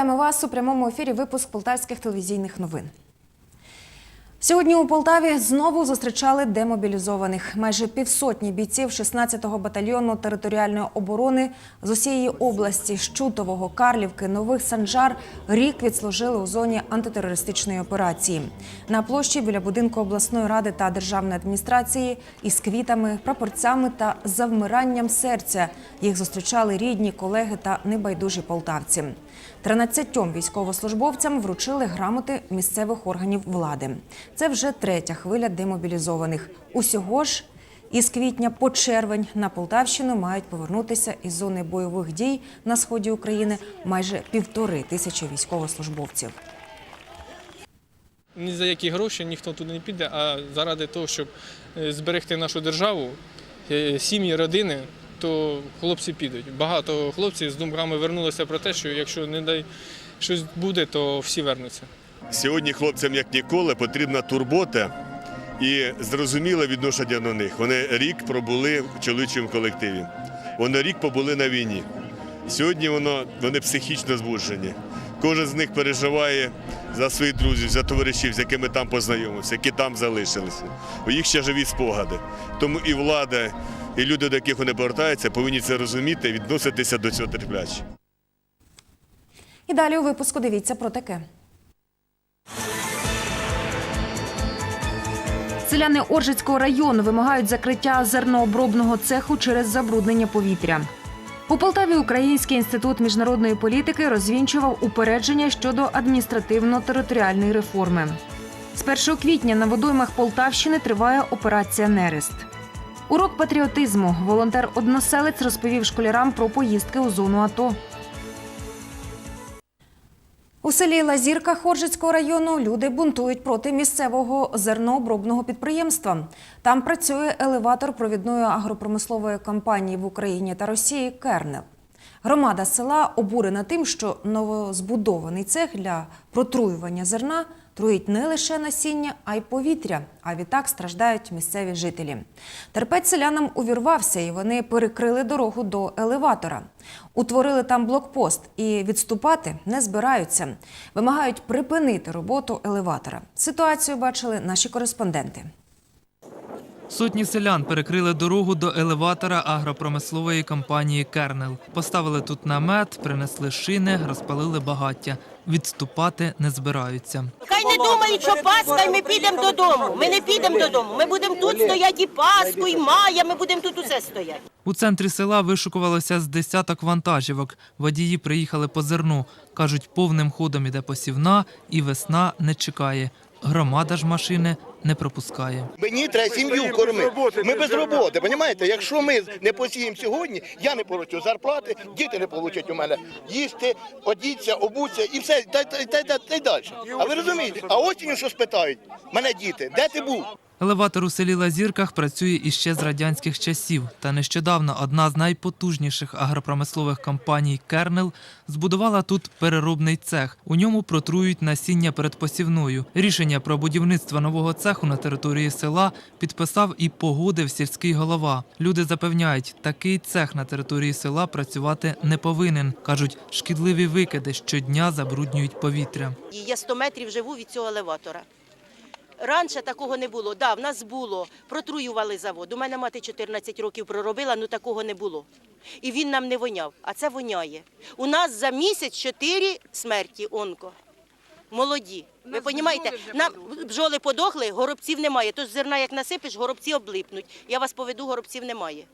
Вітаємо вас у прямому ефірі. Випуск полтавських телевізійних новин. Сьогодні у Полтаві знову зустрічали демобілізованих. Майже півсотні бійців 16-го батальйону територіальної оборони з усієї області Щутового, Карлівки, Нових Санжар рік відслужили у зоні антитерористичної операції. На площі біля будинку обласної ради та державної адміністрації із квітами, прапорцями та завмиранням серця їх зустрічали рідні, колеги та небайдужі полтавці. 13 військовослужбовцям вручили грамоти місцевих органів влади. Це вже третя хвиля демобілізованих. Усього ж із квітня по червень на Полтавщину мають повернутися із зони бойових дій на сході України майже півтори тисячі військовослужбовців. Ні за які гроші ніхто туди не піде, а заради того, щоб е, зберегти нашу державу, е, сім'ї, родини, то хлопці підуть. Багато хлопців з думками вернулося про те, що якщо не дай щось буде, то всі вернуться. Сьогодні хлопцям як ніколи потрібна турбота і зрозуміле відношення до них. Вони рік пробули в чоловічому колективі. Вони рік побули на війні. Сьогодні воно, вони психічно збуджені. Кожен з них переживає за своїх друзів, за товаришів, з якими там познайомився, які там залишилися. У їх ще живі спогади. Тому і влада, і люди, до яких вони повертаються, повинні це розуміти і відноситися до цього терпляче. І далі у випуску дивіться про таке. Селяни Оржицького району вимагають закриття зернообробного цеху через забруднення повітря. У Полтаві Український інститут міжнародної політики розвінчував упередження щодо адміністративно-територіальної реформи. З 1 квітня на водоймах Полтавщини триває операція Нерест. Урок патріотизму. Волонтер-односелець розповів школярам про поїздки у зону АТО. У селі Лазірка Хоржицького району люди бунтують проти місцевого зернообробного підприємства. Там працює елеватор провідної агропромислової компанії в Україні та Росії Кернел. Громада села обурена тим, що новозбудований цех для протруювання зерна труїть не лише насіння, а й повітря. А відтак страждають місцеві жителі. Терпець селянам увірвався, і вони перекрили дорогу до елеватора. Утворили там блокпост і відступати не збираються. Вимагають припинити роботу елеватора. Ситуацію бачили наші кореспонденти. Сотні селян перекрили дорогу до елеватора агропромислової компанії Кернел. Поставили тут намет, принесли шини, розпалили багаття. Відступати не збираються. Хай не думають, що Пасха, і ми підемо додому. Ми не підемо додому. Ми будемо тут стояти і Пасху, і Майя, ми будемо тут усе стояти. У центрі села вишукувалося з десяток вантажівок. Водії приїхали по зерну. Кажуть, повним ходом іде посівна, і весна не чекає. Громада ж машини не пропускає. Мені треба сім'ю кормити. Ми без роботи, розумієте? Якщо ми не посіємо сьогодні, я не получу зарплати, діти не получать у мене їсти, одіться, обуться і все, та, та, та, та, та й далі. А ви розумієте? А осінню що спитають? Мене діти, де ти був? Елеватор у селі Лазірках працює іще з радянських часів. Та нещодавно одна з найпотужніших агропромислових компаній Кернел збудувала тут переробний цех. У ньому протрують насіння перед посівною. Рішення про будівництво нового цеху на території села підписав і погодив сільський голова. Люди запевняють, такий цех на території села працювати не повинен. кажуть, шкідливі викиди щодня забруднюють повітря. Я 100 метрів живу від цього елеватора. Раніше такого не було. Да, в нас було. Протруювали завод. У мене мати 14 років проробила, ну такого не було. І він нам не воняв, а це воняє. У нас за місяць 4 смерті онко. Молоді. Ви розумієте, нам бджоли подохли, горобців немає. Тож зерна як насипеш, горобці облипнуть. Я вас поведу, горобців немає.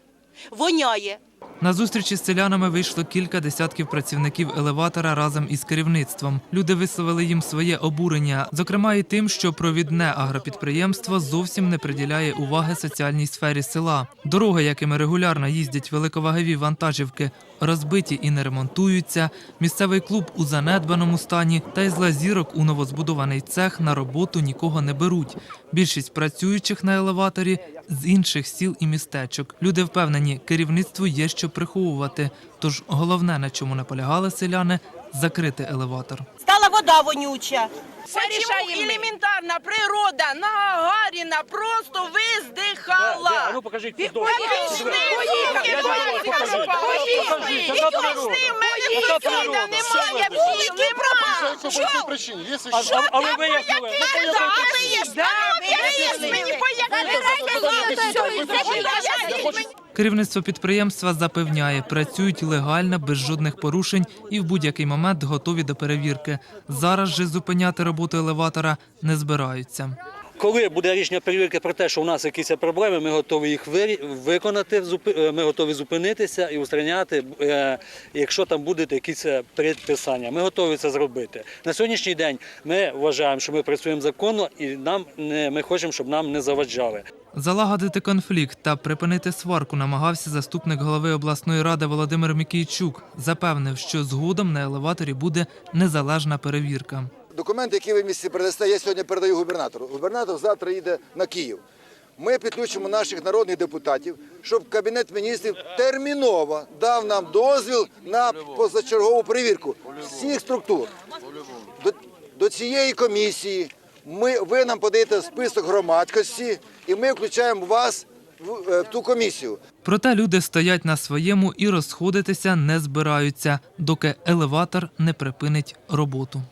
Воняє. На зустрічі з селянами вийшло кілька десятків працівників елеватора разом із керівництвом. Люди висловили їм своє обурення, зокрема і тим, що провідне агропідприємство зовсім не приділяє уваги соціальній сфері села. Дороги, якими регулярно їздять великовагові вантажівки, розбиті і не ремонтуються. Місцевий клуб у занедбаному стані, та із лазірок у новозбудований цех на роботу нікого не беруть. Більшість працюючих на елеваторі з інших сіл і містечок. Люди впевнені, керівництву є що приховувати. Тож головне, на чому наполягали селяни, закрити елеватор. Стала вода вонюча. Почему элементарно природа Нагарина просто виздихала? ну покажіть І дощ. Пішли, Я суки, покажу, Покажіть, поїхали. яка природа? Яка природа? Вулики були якій Чого? причині? Якщо А, що? а, але вияснили. Керівництво підприємства запевняє, працюють легально, без жодних порушень і в будь-який момент готові до перевірки. Зараз же зупиняти роботу елеватора не збираються. Коли буде рішення перевірки про те, що у нас якісь проблеми, ми готові їх виконати, е, ми готові зупинитися і устраняти, е, якщо там будуть якісь е, предписання. Ми готові це зробити. На сьогоднішній день ми вважаємо, що ми працюємо законно і нам не, ми хочемо, щоб нам не заваджали. Залагодити конфлікт та припинити сварку намагався заступник голови обласної ради Володимир Мікійчук. Запевнив, що згодом на елеваторі буде незалежна перевірка. Документи, які ви місці передасте, я сьогодні передаю губернатору. Губернатор завтра їде на Київ. Ми підключимо наших народних депутатів, щоб Кабінет міністрів терміново дав нам дозвіл на позачергову перевірку всіх структур. До, до цієї комісії ми, ви нам подаєте список громадськості, і ми включаємо вас в, е, в ту комісію. Проте люди стоять на своєму і розходитися не збираються, доки елеватор не припинить роботу.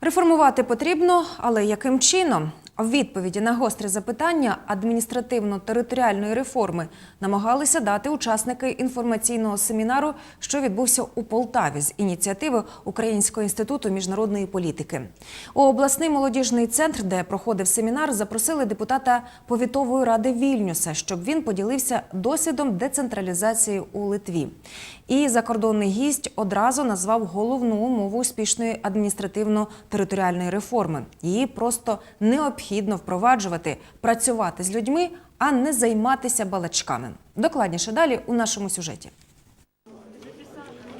Реформувати потрібно, але яким чином? В відповіді на гостре запитання адміністративно-територіальної реформи намагалися дати учасники інформаційного семінару, що відбувся у Полтаві з ініціативи Українського інституту міжнародної політики. У обласний молодіжний центр, де проходив семінар, запросили депутата повітової ради Вільнюса, щоб він поділився досвідом децентралізації у Литві. І закордонний гість одразу назвав головну умову успішної адміністративно-територіальної реформи. Її просто необхідно впроваджувати, працювати з людьми, а не займатися балачками. Докладніше далі у нашому сюжеті.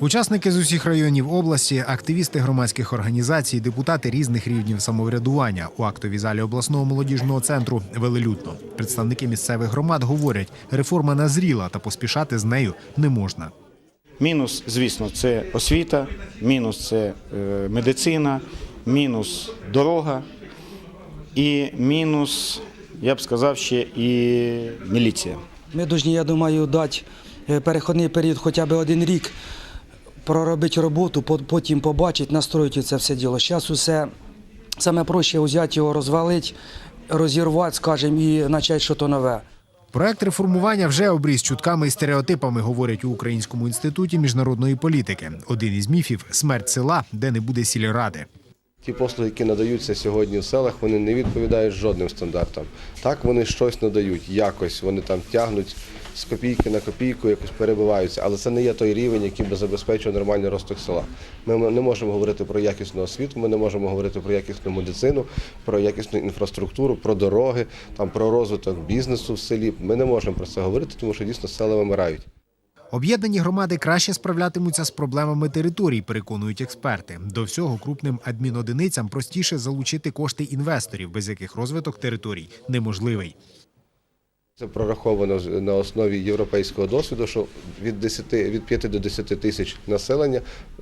Учасники з усіх районів області, активісти громадських організацій, депутати різних рівнів самоврядування у актовій залі обласного молодіжного центру велелюдно. Представники місцевих громад говорять, реформа назріла та поспішати з нею не можна. Мінус, звісно, це освіта, мінус це е, медицина, мінус дорога і мінус, я б сказав, ще і міліція. Ми повинні, я думаю, дати е, перехідний період хоча б один рік, проробити роботу, по- потім побачити, настроїти це все діло. Зараз усе саме проще взяти його, розвалити, розірвати, скажімо, і почати щось нове. Проект реформування вже обріз чутками і стереотипами, говорять у Українському інституті міжнародної політики. Один із міфів смерть села, де не буде сільради. Ті послуги, які надаються сьогодні в селах, вони не відповідають жодним стандартам. Так вони щось надають, якось вони там тягнуть з копійки на копійку, якось перебиваються, але це не є той рівень, який би забезпечував нормальний розвиток села. Ми не можемо говорити про якісну освіту, ми не можемо говорити про якісну медицину, про якісну інфраструктуру, про дороги, там про розвиток бізнесу в селі. Ми не можемо про це говорити, тому що дійсно села вимирають. Об'єднані громади краще справлятимуться з проблемами територій, переконують експерти. До всього крупним адмінодиницям простіше залучити кошти інвесторів, без яких розвиток територій неможливий. Це прораховано на основі європейського досвіду, що від 10, від 5 до 10 тисяч населення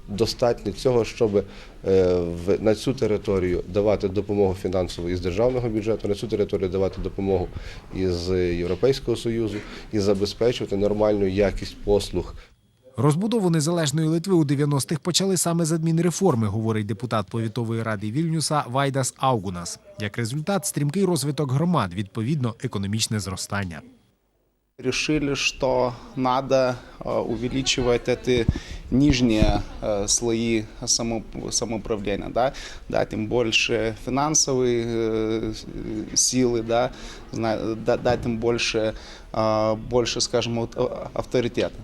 достатньо цього, щоб е, на цю територію давати допомогу фінансову із державного бюджету, на цю територію давати допомогу із Європейського Союзу і забезпечувати нормальну якість послуг Розбудову незалежної Литви у 90-х почали саме з адмінреформи, говорить депутат повітової ради Вільнюса Вайдас Аугунас. Як результат, стрімкий розвиток громад, відповідно, економічне зростання. решили, что надо э, увеличивать эти нижние э, слои само- самоуправления, да, дать им больше финансовой э, силы, да, зна- да- дать им больше, э, больше, скажем, вот, э, авторитета.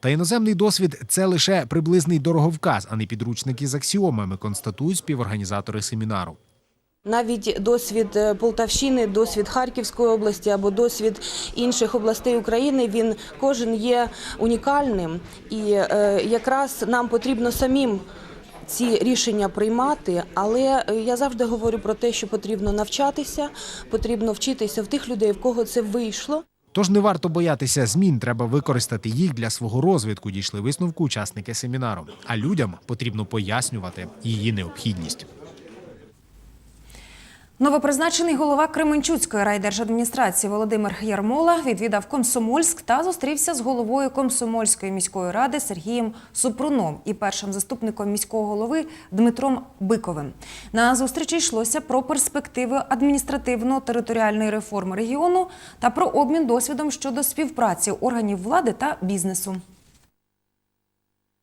Та іноземний досвід це лише приблизний дороговказ, а не підручники з аксіомами, констатують співорганізатори семінару. Навіть досвід е, Полтавщини, досвід Харківської області або досвід інших областей України, він кожен є унікальним. І е, якраз нам потрібно самим ці рішення приймати. Але е, я завжди говорю про те, що потрібно навчатися, потрібно вчитися в тих людей, в кого це вийшло. Тож не варто боятися змін, треба використати їх для свого розвитку. Дійшли висновку учасники семінару. А людям потрібно пояснювати її необхідність. Новопризначений голова Кременчуцької райдержадміністрації Володимир Ярмола відвідав Комсомольськ та зустрівся з головою Комсомольської міської ради Сергієм Супруном і першим заступником міського голови Дмитром Биковим. На зустрічі йшлося про перспективи адміністративно-територіальної реформи регіону та про обмін досвідом щодо співпраці органів влади та бізнесу.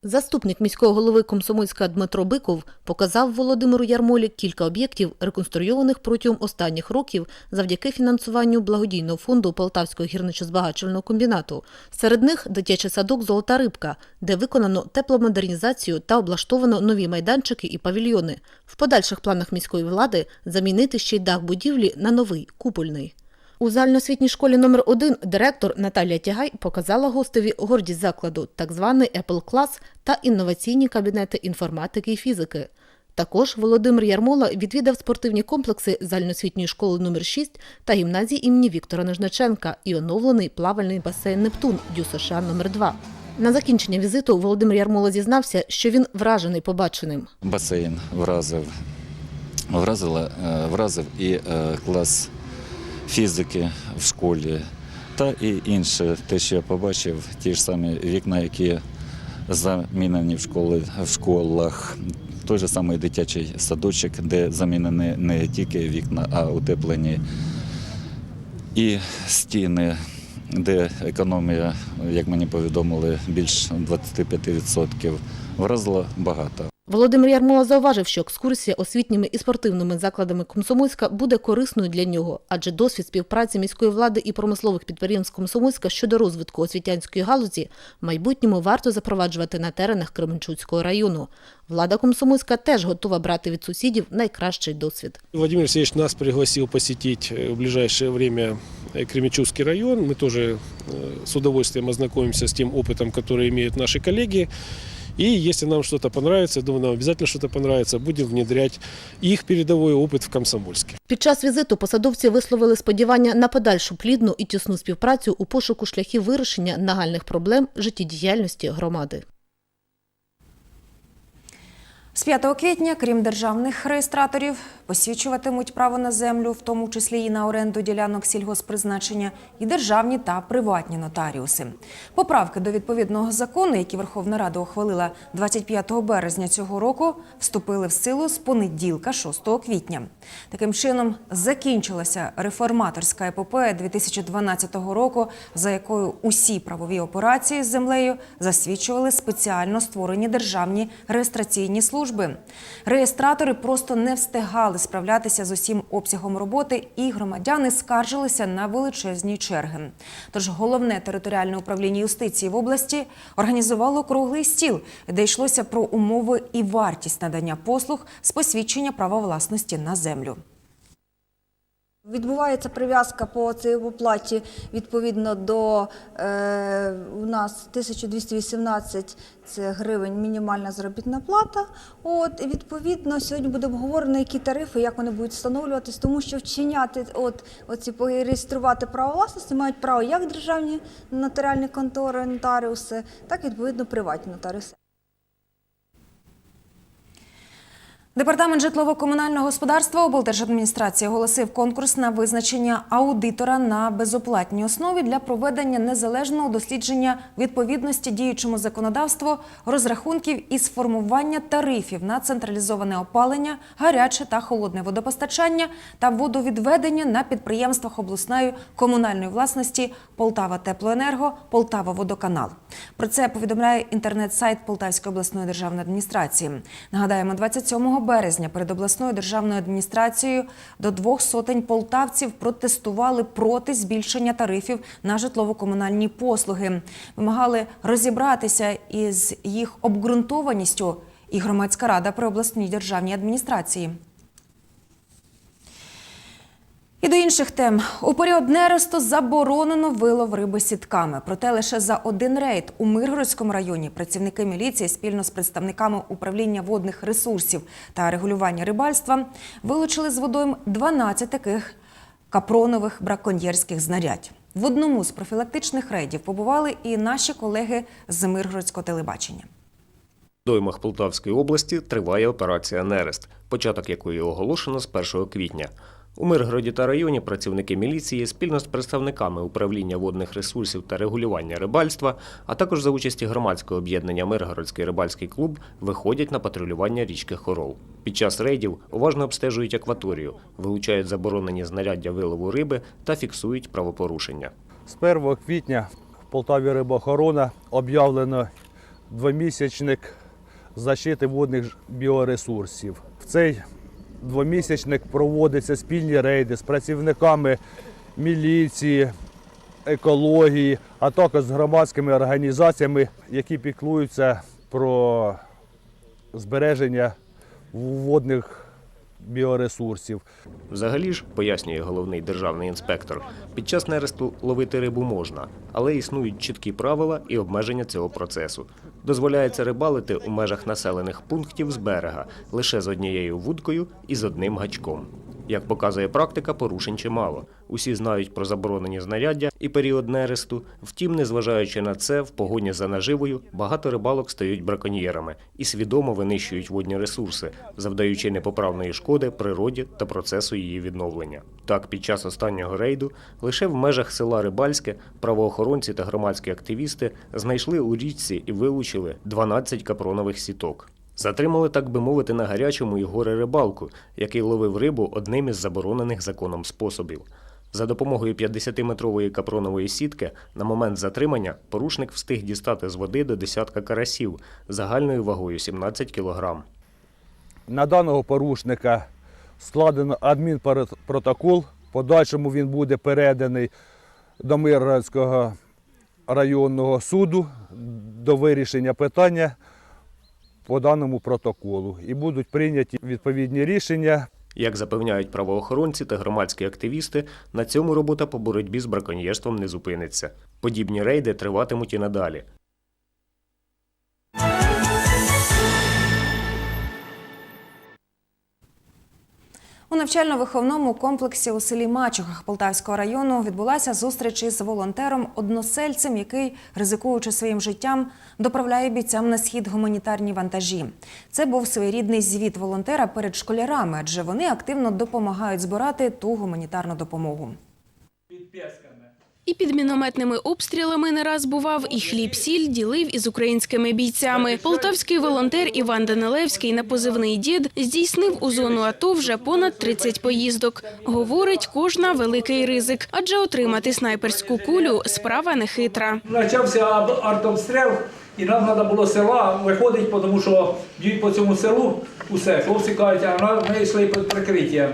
Заступник міського голови Комсомольська Дмитро Биков показав Володимиру Ярмолі кілька об'єктів, реконструйованих протягом останніх років завдяки фінансуванню благодійного фонду Полтавського гірничо-збагачувального комбінату. Серед них дитячий садок Золота рибка, де виконано тепломодернізацію та облаштовано нові майданчики і павільйони. В подальших планах міської влади замінити ще й дах будівлі на новий купольний. У загальноосвітній школі номер 1 директор Наталія Тягай показала гостеві гордість закладу, так званий Apple Class та інноваційні кабінети інформатики і фізики. Також Володимир Ярмола відвідав спортивні комплекси загальноосвітньої школи номер 6 та гімназії імені Віктора Нежначенка і оновлений плавальний басейн Нептун Дю США номер 2 На закінчення візиту Володимир Ярмола зізнався, що він вражений побаченим. басейн вразив, вразила, е, вразив і е, клас фізики в школі, та і інше, те, що я побачив, ті ж самі вікна, які замінені в, школи, в школах. Той же самий дитячий садочок, де замінені не тільки вікна, а утеплені і стіни, де економія, як мені повідомили, більш 25%. Вразило багато. Володимир Ярмола зауважив, що екскурсія освітніми і спортивними закладами Комсомольська буде корисною для нього, адже досвід співпраці міської влади і промислових підприємств Комсомольська щодо розвитку освітянської галузі в майбутньому варто запроваджувати на теренах Кременчуцького району. Влада Комсомольська теж готова брати від сусідів найкращий досвід. Владимир Алексеевич нас пригласил посетить э, в ближайшее время э, Кременчугский район. Мы тоже э, с удовольствием ознакомимся с тем опытом, который имеют наши коллеги. И если нам что-то понравится, я думаю, нам обязательно что-то понравится, будем внедрять их передовой опыт в Комсомольске. Під час візиту посадовці висловили сподівання на подальшу плідну і тісну співпрацю у пошуку шляхів вирішення нагальних проблем життєдіяльності громади. З 5 квітня, крім державних реєстраторів, посвідчуватимуть право на землю, в тому числі і на оренду ділянок сільгоспризначення, і державні та приватні нотаріуси. Поправки до відповідного закону, які Верховна Рада ухвалила 25 березня цього року, вступили в силу з понеділка, 6 квітня. Таким чином закінчилася реформаторська епопея 2012 року, за якою усі правові операції з землею засвідчували спеціально створені державні реєстраційні служби. Реєстратори просто не встигали справлятися з усім обсягом роботи, і громадяни скаржилися на величезні черги. Тож головне територіальне управління юстиції в області організувало круглий стіл, де йшлося про умови і вартість надання послуг з посвідчення права власності на землю. Відбувається прив'язка по цій оплаті відповідно до е, у нас 1218 це гривень мінімальна заробітна плата. От і відповідно сьогодні буде обговорено, які тарифи, як вони будуть встановлюватись, тому що вчиняти, от оці реєструвати право власності мають право як державні нотаріальні контори, нотаріуси, так і відповідно приватні нотаріуси. Департамент житлово-комунального господарства облдержадміністрації оголосив конкурс на визначення аудитора на безоплатній основі для проведення незалежного дослідження відповідності діючому законодавству розрахунків із формування тарифів на централізоване опалення, гаряче та холодне водопостачання та водовідведення на підприємствах обласної комунальної власності Полтава Теплоенерго, Полтава Водоканал. Про це повідомляє інтернет-сайт Полтавської обласної державної адміністрації. Нагадаємо, 27 березня перед обласною державною адміністрацією до двох сотень полтавців протестували проти збільшення тарифів на житлово-комунальні послуги. Вимагали розібратися із їх обґрунтованістю і громадська рада при обласній державній адміністрації. І до інших тем у період нересту заборонено вилов риби сітками. Проте лише за один рейд у Миргородському районі працівники міліції спільно з представниками управління водних ресурсів та регулювання рибальства вилучили з водойм 12 таких капронових браконьєрських знарядь. В одному з профілактичних рейдів побували і наші колеги з Миргородського телебачення. В доймах Полтавської області триває операція Нерест, початок якої оголошено з 1 квітня. У Миргороді та районі працівники міліції спільно з представниками управління водних ресурсів та регулювання рибальства, а також за участі громадського об'єднання Миргородський рибальський клуб виходять на патрулювання річки Хорол. Під час рейдів уважно обстежують акваторію, вилучають заборонені знаряддя вилову риби та фіксують правопорушення. З 1 квітня в Полтаві рибоохорона об'явлено двомісячник защити водних біоресурсів. В цей двомісячник проводяться спільні рейди з працівниками міліції, екології, а також з громадськими організаціями, які піклуються про збереження водних біоресурсів. Взагалі ж, пояснює головний державний інспектор, під час нересту ловити рибу можна, але існують чіткі правила і обмеження цього процесу. Дозволяється рибалити у межах населених пунктів з берега лише з однією вудкою і з одним гачком. Як показує практика, порушень чимало. Усі знають про заборонені знаряддя і період нересту. Втім, незважаючи на це, в погоні за наживою багато рибалок стають браконьєрами і свідомо винищують водні ресурси, завдаючи непоправної шкоди природі та процесу її відновлення. Так, під час останнього рейду лише в межах села Рибальське правоохоронці та громадські активісти знайшли у річці і вилучили 12 капронових сіток. Затримали, так би мовити, на гарячому і горе рибалку, який ловив рибу одним із заборонених законом способів. За допомогою 50-метрової капронової сітки на момент затримання порушник встиг дістати з води до десятка карасів загальною вагою 17 кілограм. На даного порушника складено адмінпротокол. Подальшому він буде переданий до Миргородського районного суду до вирішення питання по даному протоколу. І будуть прийняті відповідні рішення. Як запевняють правоохоронці та громадські активісти, на цьому робота по боротьбі з браконьєрством не зупиниться. Подібні рейди триватимуть і надалі. Навчально-виховному комплексі у селі Мачухах Полтавського району відбулася зустріч із волонтером-односельцем, який, ризикуючи своїм життям, доправляє бійцям на схід гуманітарні вантажі. Це був своєрідний звіт волонтера перед школярами, адже вони активно допомагають збирати ту гуманітарну допомогу. І під мінометними обстрілами не раз бував, і хліб-сіль ділив із українськими бійцями. Полтавський волонтер Іван Данилевський на позивний дід здійснив у зону АТО вже понад 30 поїздок. Говорить, кожна великий ризик, адже отримати снайперську кулю справа не хитра. Почався артобстріл, і нам треба було села виходити, тому що б'ють по цьому селу усе. Хлопці кажуть, а ми йшли під прикриттям.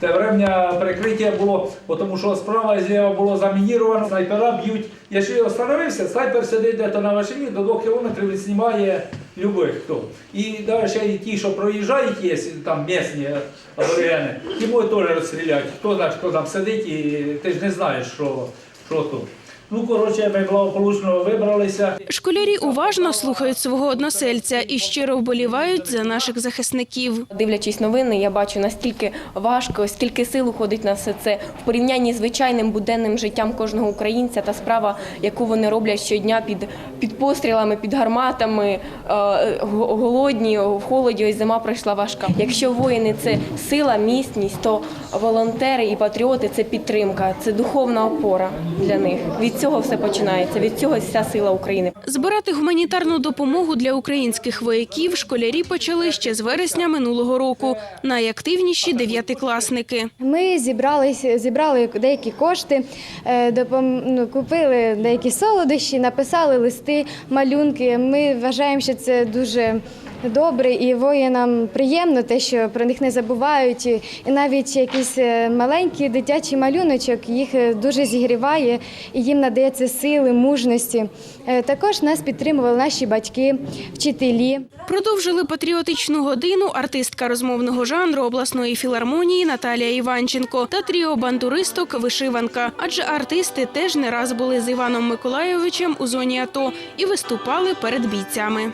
Те врем'я прикриття було, тому що справа і зліва було замініровано, снайпера б'ють. Я ще остановився, снайпер сидить десь на машині, до 2 кілометрів він знімає любих хто. І навіть ще й ті, що проїжджають, є там місні аборигени, ті можуть теж розстріляти. Хто знає, хто там сидить, і ти ж не знаєш, що, що тут. Ну, коротше, ми благополучно вибралися. Школярі уважно слухають свого односельця і щиро вболівають за наших захисників. Дивлячись новини, я бачу настільки важко, стільки сил уходить на все це в порівнянні з звичайним буденним життям кожного українця. Та справа, яку вони роблять щодня під, під пострілами, під гарматами, е, голодні, в холоді, ось зима пройшла важка. Якщо воїни це сила, міцність, то волонтери і патріоти це підтримка, це духовна опора для них. Від цього все починається. Від цього вся сила України. Збирати гуманітарну допомогу для українських вояків школярі почали ще з вересня минулого року. Найактивніші дев'ятикласники. Ми зібралися, зібрали деякі кошти, е, допом- ну, купили деякі солодощі, написали листи, малюнки. Ми вважаємо, що це дуже добре і воїнам приємно те, що про них не забувають. І навіть якийсь е, маленький дитячий малюночок їх е, дуже зігріває і їм надається сили, мужності. Е, Також нас підтримували наші батьки, вчителі. Продовжили патріотичну годину артистка розмовного жанру обласної філармонії Наталія Іванченко та тріо бандуристок Вишиванка. Адже артисти теж не раз були з Іваном Миколайовичем у зоні АТО і виступали перед бійцями.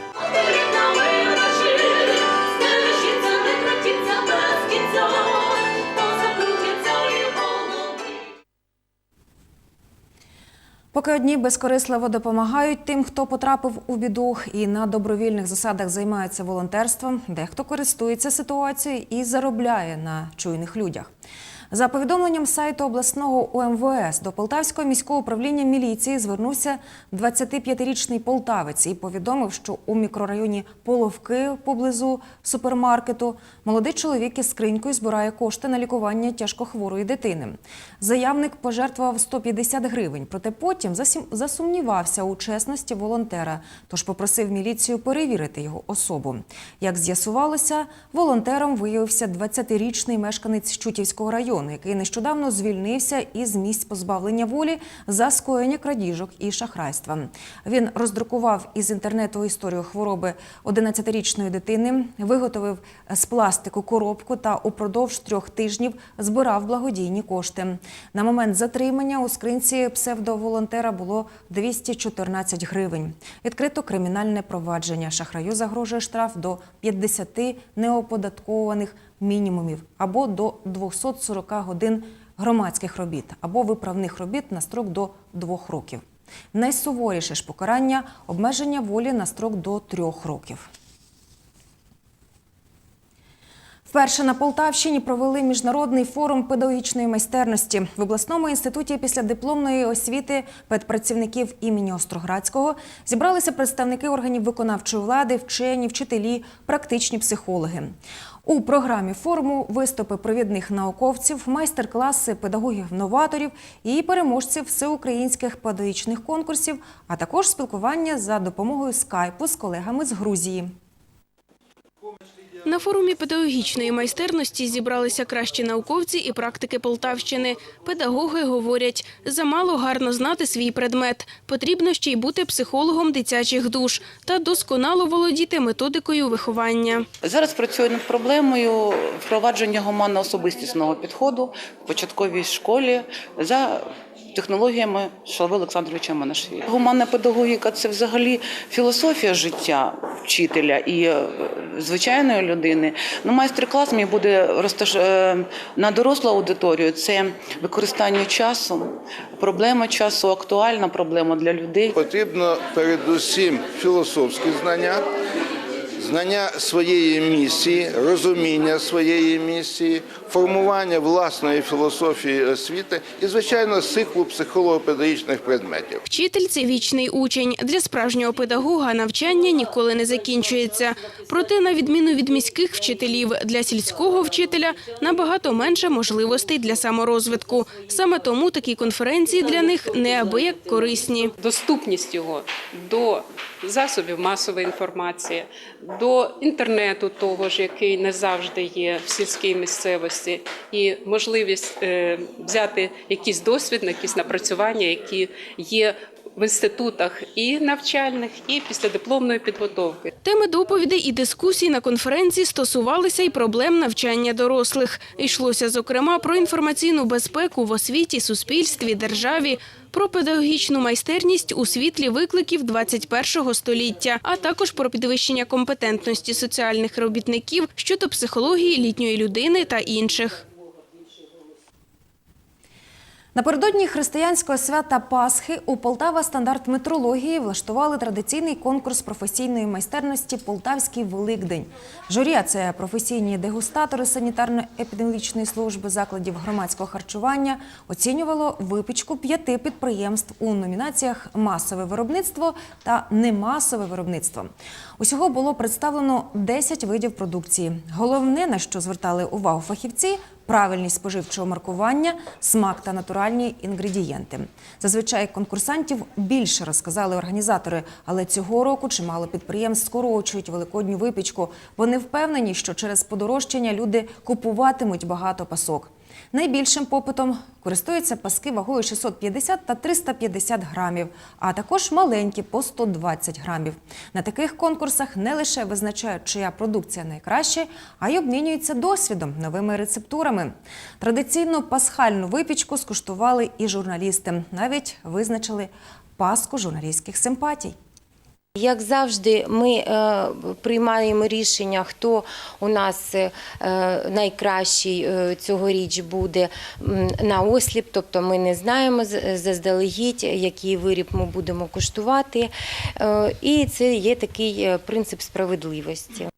Поки одні безкорисливо допомагають тим, хто потрапив у біду, і на добровільних засадах займаються волонтерством, дехто користується ситуацією і заробляє на чуйних людях. За повідомленням сайту обласного УМВС до Полтавського міського управління міліції звернувся 25-річний полтавець і повідомив, що у мікрорайоні Половки поблизу супермаркету молодий чоловік із скринькою збирає кошти на лікування тяжкохворої дитини. Заявник пожертвував 150 гривень, проте потім засумнівався у чесності волонтера, тож попросив міліцію перевірити його особу. Як з'ясувалося, волонтером виявився 20-річний мешканець Чутівського району, який нещодавно звільнився із місць позбавлення волі за скоєння крадіжок і шахрайства. Він роздрукував із інтернету історію хвороби 11-річної дитини, виготовив з пластику коробку та упродовж трьох тижнів збирав благодійні кошти. На момент затримання у скринці псевдоволонтера було 214 гривень. Відкрито кримінальне провадження. Шахраю загрожує штраф до 50 неоподаткованих мінімумів або до 240 годин громадських робіт або виправних робіт на строк до двох років. Найсуворіше ж покарання обмеження волі на строк до трьох років. Вперше на Полтавщині провели міжнародний форум педагогічної майстерності в обласному інституті після дипломної освіти педпрацівників імені Остроградського зібралися представники органів виконавчої влади, вчені, вчителі, практичні психологи. У програмі форуму виступи провідних науковців, майстер-класи педагогів-новаторів і переможців всеукраїнських педагогічних конкурсів, а також спілкування за допомогою скайпу з колегами з Грузії. На форумі педагогічної майстерності зібралися кращі науковці і практики Полтавщини. Педагоги говорять, замало гарно знати свій предмет. Потрібно ще й бути психологом дитячих душ та досконало володіти методикою виховання. Зараз працюю над проблемою впровадження гуманно-особистісного підходу в початковій школі за технологіями Шалви Олександровича Манашвілі. Гуманна педагогіка це взагалі філософія життя вчителя і е, звичайної людини. Ну, майстер-клас мій буде розташ... е, на дорослу аудиторію. Це використання часу, проблема часу, актуальна проблема для людей. Потрібно передусім філософські знання, знання своєї місії, розуміння своєї місії, формування власної філософії освіти і, звичайно, циклу психолого-педагогічних предметів. Вчитель це вічний учень. Для справжнього педагога навчання ніколи не закінчується. Проте, на відміну від міських вчителів, для сільського вчителя набагато менше можливостей для саморозвитку. Саме тому такі конференції для них неабияк корисні. доступність його до засобів масової інформації, до інтернету, того ж, який не завжди є в сільській місцевості, і можливість е, взяти якийсь досвід, якісь напрацювання, які є в інститутах і навчальних, і післядипломної підготовки. Теми доповідей і дискусій на конференції стосувалися й проблем навчання дорослих. Йшлося, зокрема, про інформаційну безпеку в освіті, суспільстві, державі, про педагогічну майстерність у світлі викликів 21-го століття, а також про підвищення компетентності соціальних робітників щодо психології літньої людини та інших. Напередодні християнського свята Пасхи у Полтава стандарт метрології влаштували традиційний конкурс професійної майстерності Полтавський Великдень. Журі, це професійні дегустатори санітарно-епідеміологічної служби закладів громадського харчування, оцінювало випічку п'яти підприємств у номінаціях масове виробництво та немасове виробництво. Усього було представлено 10 видів продукції. Головне, на що звертали увагу фахівці правильність споживчого маркування, смак та натуральні інгредієнти. Зазвичай конкурсантів більше розказали організатори, але цього року чимало підприємств скорочують великодню випічку. Вони впевнені, що через подорожчання люди купуватимуть багато пасок. Найбільшим попитом користуються паски вагою 650 та 350 грамів, а також маленькі по 120 грамів. На таких конкурсах не лише визначають, чия продукція найкраща, а й обмінюються досвідом, новими рецептурами. Традиційну пасхальну випічку скуштували і журналісти. Навіть визначили паску журналістських симпатій. Як завжди, ми е, приймаємо рішення, хто у нас е, найкращий е, цьогоріч буде на осліп, тобто ми не знаємо заздалегідь, який виріб ми будемо куштувати. І це є такий принцип справедливості.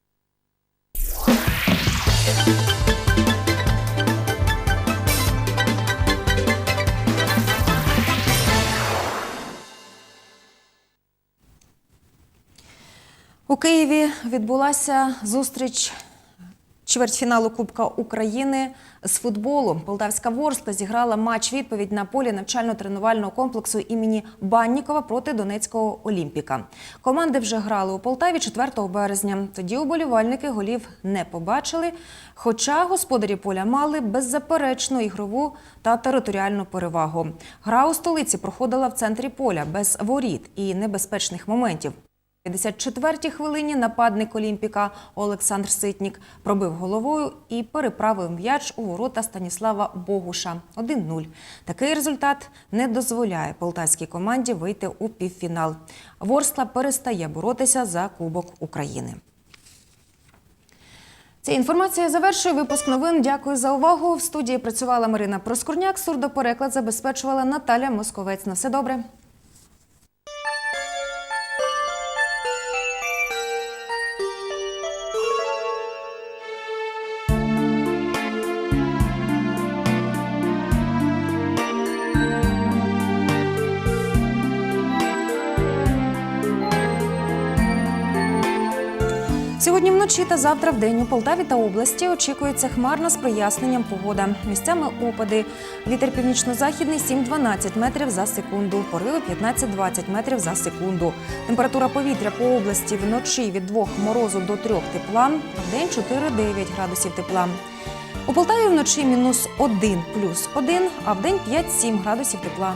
У Києві відбулася зустріч чвертьфіналу Кубка України з футболу. Полтавська Ворскла зіграла матч відповідь на полі навчально-тренувального комплексу імені Баннікова проти Донецького Олімпіка. Команди вже грали у Полтаві 4 березня. Тоді уболівальники голів не побачили. Хоча господарі поля мали беззаперечну ігрову та територіальну перевагу. Гра у столиці проходила в центрі поля без воріт і небезпечних моментів. 54-й хвилині нападник Олімпіка Олександр Ситнік пробив головою і переправив м'яч у ворота Станіслава Богуша 1-0. Такий результат не дозволяє полтавській команді вийти у півфінал. Ворскла перестає боротися за Кубок України. Ця інформація завершує випуск новин. Дякую за увагу. В студії працювала Марина Проскурняк. Сурдопереклад забезпечувала Наталя Московець. На все добре. Сьогодні вночі та завтра в день у Полтаві та області очікується хмарна з проясненням погода. Місцями опади. Вітер північно-західний 7-12 метрів за секунду. Пориви 15-20 метрів за секунду. Температура повітря по області вночі від 2 морозу до 3 тепла, в день 4-9 градусів тепла. У Полтаві вночі мінус 1 плюс 1, а в день 5-7 градусів тепла.